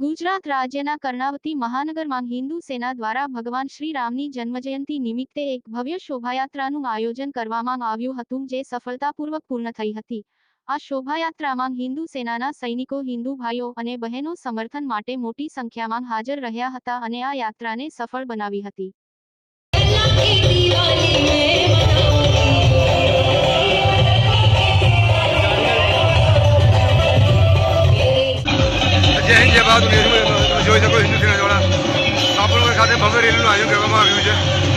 ગુજરાત રાજ્યના કર્ણાવતી મહાનગરમાં હિન્દુ સેના દ્વારા ભગવાન શ્રી રામની જન્મજયંતિ નિમિત્તે એક ભવ્ય શોભાયાત્રાનું આયોજન કરવામાં આવ્યું હતું, જે સફળતાપૂર્વક પૂર્ણ થઈ હતી. આ શોભાયાત્રામાં હિન્દુ સેનાના સૈનિકો, હિન્દુ ભાઈઓ અને બહેનો સમર્થન માટે મોટી સંખ્યામાં હાજર રહ્યા હતા અને આ યાત્રાને સફળ બનાવી હતી. જોઈ શકો હિન્દુ સિનેમા દ્વારા બાપુનગર ખાતે ભવ્ય રેલીનું આયોજન કરવામાં આવ્યું છે.